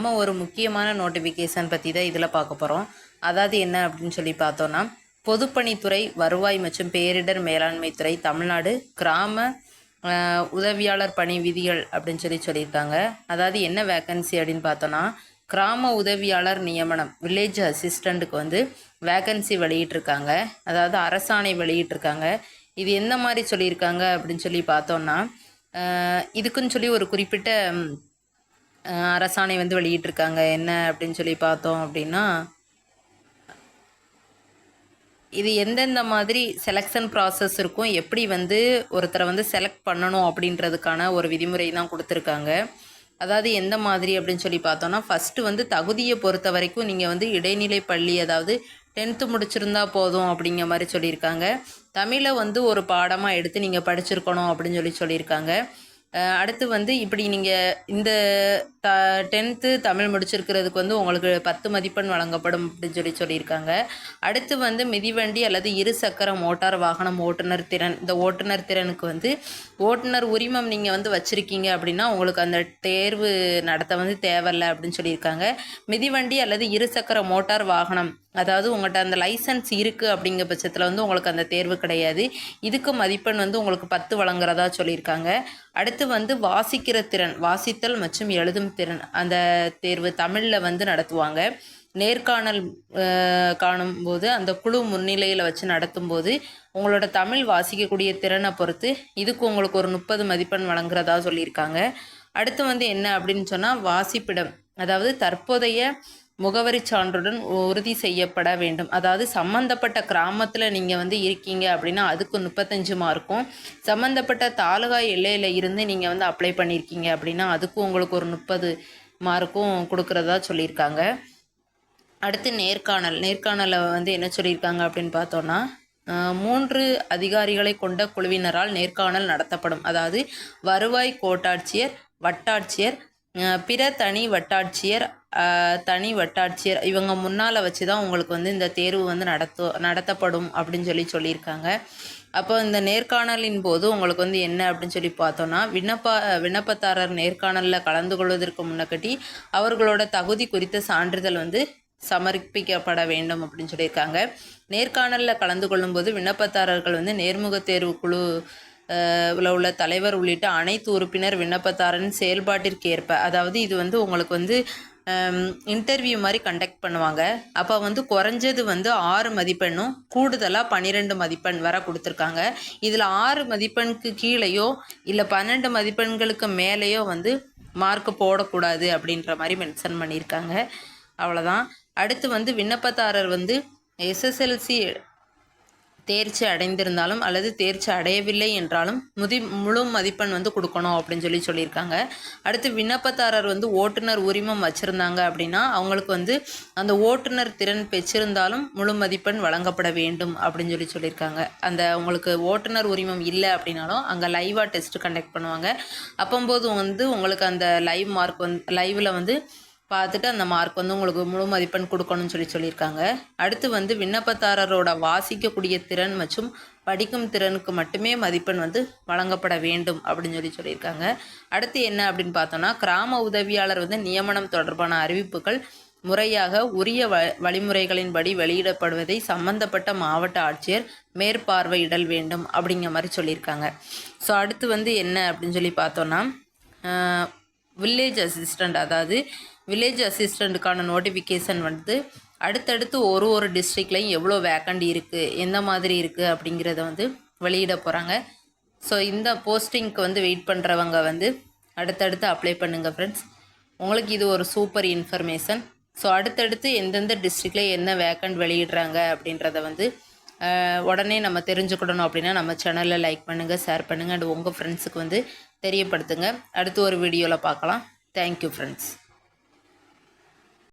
நம்ம ஒரு முக்கியமான நோட்டிஃபிகேஷன் பற்றி தான் இதில் பார்க்க போகிறோம் அதாவது என்ன அப்படின்னு சொல்லி பார்த்தோன்னா பொதுப்பணித்துறை வருவாய் மற்றும் பேரிடர் மேலாண்மை துறை தமிழ்நாடு கிராம உதவியாளர் பணி விதிகள் அப்படின்னு சொல்லி சொல்லியிருக்காங்க. அதாவது என்ன வேக்கன்சி அப்படின்னு பார்த்தோன்னா கிராம உதவியாளர் நியமனம் வில்லேஜ் அசிஸ்டண்ட்டுக்கு வந்து வேக்கன்சி வெளியிட்டிருக்காங்க. அதாவது அரசாணை வெளியிட்டிருக்காங்க. இது எந்த மாதிரி சொல்லியிருக்காங்க அப்படின்னு சொல்லி பார்த்தோன்னா இதுக்குன்னு சொல்லி ஒரு குறிப்பிட்ட அரசாணை வந்து வெளியிட்டிருக்காங்க. என்ன அப்படின்னு சொல்லி பார்த்தோம் அப்படின்னா இது எந்தெந்த மாதிரி செலெக்ஷன் ப்ராசஸ் இருக்கும்? எப்படி வந்து ஒருத்தரை வந்து செலக்ட் பண்ணணும் அப்படின்றதுக்கான ஒரு விதிமுறை தான் கொடுத்துருக்காங்க. அதாவது எந்த மாதிரி அப்படின்னு சொல்லி பார்த்தோன்னா ஃபஸ்ட்டு வந்து தகுதியை பொறுத்த வரைக்கும் நீங்கள் வந்து இடைநிலை பள்ளி அதாவது டென்த்து முடிச்சிருந்தா போதும் அப்படிங்கிற மாதிரி சொல்லியிருக்காங்க. தமிழை வந்து ஒரு பாடமாக எடுத்து நீங்கள் படிச்சிருக்கணும் அப்படின்னு சொல்லி சொல்லியிருக்காங்க. அடுத்து வந்து இப்படி நீங்கள் இந்த த டென்த்து தமிழ் முடிச்சிருக்கிறதுக்கு வந்து உங்களுக்கு பத்து மதிப்பெண் வழங்கப்படும் அப்படின்னு சொல்லி சொல்லியிருக்காங்க. அடுத்து வந்து மிதிவண்டி அல்லது இருசக்கர மோட்டார் வாகனம் ஓட்டுநர் திறன் இந்த ஓட்டுநர் திறனுக்கு வந்து ஓட்டுநர் உரிமம் நீங்கள் வந்து வச்சுருக்கீங்க அப்படின்னா உங்களுக்கு அந்த தேர்வு நடத்த வந்து தேவையில்லை அப்படின்னு சொல்லியிருக்காங்க. மிதிவண்டி அல்லது இருசக்கர மோட்டார் வாகனம் அதாவது உங்கள்கிட்ட அந்த லைசன்ஸ் இருக்குது அப்படிங்கிற பட்சத்தில் வந்து உங்களுக்கு அந்த தேர்வு கிடையாது. இதுக்கு மதிப்பெண் வந்து உங்களுக்கு பத்து வழங்குறதா சொல்லியிருக்காங்க. அடுத்து வந்து வாசிக்கிற திறன் வாசித்தல் மற்றும் எழுதும் திறன் அந்த தேர்வு தமிழில் வந்து நடத்துவாங்க. நேர்காணல் காணும்போது அந்த குழு முன்னிலையில் வச்சு நடத்தும்போது உங்களோட தமிழ் வாசிக்கக்கூடிய திறனை பொறுத்து இதுக்கு உங்களுக்கு ஒரு முப்பது மதிப்பெண் வழங்குறதா சொல்லியிருக்காங்க. அடுத்து வந்து என்ன அப்படின்னு சொன்னால் வாசிப்பிடம் அதாவது தற்போதைய முகவரி சான்றுடன் உறுதி செய்யப்பட வேண்டும். அதாவது சம்மந்தப்பட்ட கிராமத்தில் நீங்கள் வந்து இருக்கீங்க அப்படின்னா அதுக்கு முப்பத்தஞ்சு மார்க்கும். சம்மந்தப்பட்ட தாலுகா எல்லையில் இருந்து நீங்கள் வந்து அப்ளை பண்ணியிருக்கீங்க அப்படின்னா அதுக்கும் உங்களுக்கு ஒரு முப்பது மார்க்கும் கொடுக்குறதா சொல்லியிருக்காங்க. அடுத்து நேர்காணல். நேர்காணலில் வந்து என்ன சொல்லியிருக்காங்க அப்படின்னு பார்த்தோன்னா மூன்று அதிகாரிகளை கொண்ட குழுவினரால் நேர்காணல் நடத்தப்படும். அதாவது வருவாய் கோட்டாட்சியர் வட்டாட்சியர் பிற தனி வட்டாட்சியர் தனி வட்டாட்சியர் இவங்க முன்னால் வச்சு தான் உங்களுக்கு வந்து இந்த தேர்வு வந்து நடத்து நடத்தப்படும் அப்படின்னு சொல்லி சொல்லியிருக்காங்க. அப்போ இந்த நேர்காணலின் போது உங்களுக்கு வந்து என்ன அப்படின்னு சொல்லி பார்த்தோன்னா விண்ணப்ப விண்ணப்பதாரர் நேர்காணலில் கலந்து கொள்வதற்கு முன்னக்கட்டி அவர்களோட தகுதி குறித்த சான்றிதழ் வந்து சமர்ப்பிக்கப்பட வேண்டும் அப்படின்னு சொல்லியிருக்காங்க. நேர்காணலில் கலந்து கொள்ளும்போது விண்ணப்பதாரர்கள் வந்து நேர்முக தேர்வு குழு உள்ள தலைவர் உள்ளிட்ட அனைத்து உறுப்பினர் விண்ணப்பதாரன் செயல்பாட்டிற்கு ஏற்ப அதாவது இது வந்து உங்களுக்கு வந்து இன்டர்வியூ மாதிரி கண்டக்ட் பண்ணுவாங்க. அப்போ வந்து குறைஞ்சது வந்து ஆறு மதிப்பெண்ணும் கூடுதலாக பன்னிரெண்டு மதிப்பெண் வர கொடுத்துருக்காங்க. இதில் ஆறு மதிப்பெண்க்கு கீழேயோ இல்லை பன்னெண்டு மதிப்பெண்களுக்கு மேலேயோ வந்து மார்க் போடக்கூடாது அப்படின்ற மாதிரி மென்ஷன் பண்ணியிருக்காங்க. அவ்வளோதான் அடுத்து வந்து விண்ணப்பதாரர் வந்து எஸ்எஸ்எல்சி தேர்ச்சி அடைந்திருந்தாலும் அல்லது தேர்ச்சி அடையவில்லை என்றாலும் முதி முழு மதிப்பெண் வந்து கொடுக்கணும் அப்படின்னு சொல்லி சொல்லியிருக்காங்க. அடுத்து விண்ணப்பதாரர் வந்து ஓட்டுநர் உரிமம் வச்சுருந்தாங்க அப்படின்னா அவங்களுக்கு வந்து அந்த ஓட்டுநர் திறன் பெற்றிருந்தாலும் முழு மதிப்பெண் வழங்கப்பட வேண்டும் அப்படின்னு சொல்லி சொல்லியிருக்காங்க. அந்த உங்களுக்கு ஓட்டுநர் உரிமம் இல்லை அப்படின்னாலும் அங்கே லைவாக டெஸ்ட் கண்டக்ட் பண்ணுவாங்க. அப்போம்போது வந்து உங்களுக்கு அந்த லைவ் மார்க் வந்து லைவில் வந்து பார்த்துட்டு அந்த மார்க் வந்து உங்களுக்கு முழு மதிப்பெண் கொடுக்கணும்னு சொல்லி சொல்லியிருக்காங்க. அடுத்து வந்து விண்ணப்பதாரரோட வாசிக்கக்கூடிய திறன் மற்றும் படிக்கும் திறனுக்கு மட்டுமே மதிப்பெண் வந்து வழங்கப்பட வேண்டும் அப்படின்னு சொல்லி சொல்லியிருக்காங்க. அடுத்து என்ன அப்படின்னு பார்த்தோன்னா கிராம உதவியாளர் வந்து நியமனம் தொடர்பான அறிவிப்புகள் முறையாக உரிய வ வழிமுறைகளின்படி வெளியிடப்படுவதை சம்பந்தப்பட்ட மாவட்ட ஆட்சியர் மேற்பார்வையிடல் வேண்டும் அப்படிங்கிற மாதிரி சொல்லியிருக்காங்க. ஸோ அடுத்து வந்து என்ன அப்படின்னு சொல்லி பார்த்தோன்னா வில்லேஜ் அசிஸ்டண்ட் அதாவது வில்லேஜ் அசிஸ்டண்ட்டுக்கான நோட்டிஃபிகேஷன் வந்து அடுத்தடுத்து ஒரு ஒரு டிஸ்ட்ரிக்ட்லையும் எவ்வளோ வேக்கண்ட் இருக்குது எந்த மாதிரி இருக்குது அப்படிங்கிறத வந்து வெளியிட போகிறாங்க ஸோ இந்த போஸ்டிங்க்கு வந்து வெயிட் பண்ணுறவங்க வந்து அடுத்தடுத்து அப்ளை பண்ணுங்கள் ஃப்ரெண்ட்ஸ் உங்களுக்கு இது ஒரு சூப்பர் இன்ஃபர்மேஷன் ஸோ அடுத்தடுத்து எந்தெந்த டிஸ்ட்ரிக்டில் என்ன வேக்கண்ட் வெளியிடுறாங்க அப்படின்றத வந்து உடனே நம்ம தெரிஞ்சுக்கிடணும் அப்படின்னா நம்ம சேனலில் லைக் பண்ணுங்கள் ஷேர் பண்ணுங்கள் அண்ட் உங்கள் ஃப்ரெண்ட்ஸுக்கு வந்து தெரியப்படுத்துங்க. அடுத்து ஒரு வீடியோவில் பார்க்கலாம். Thank you friends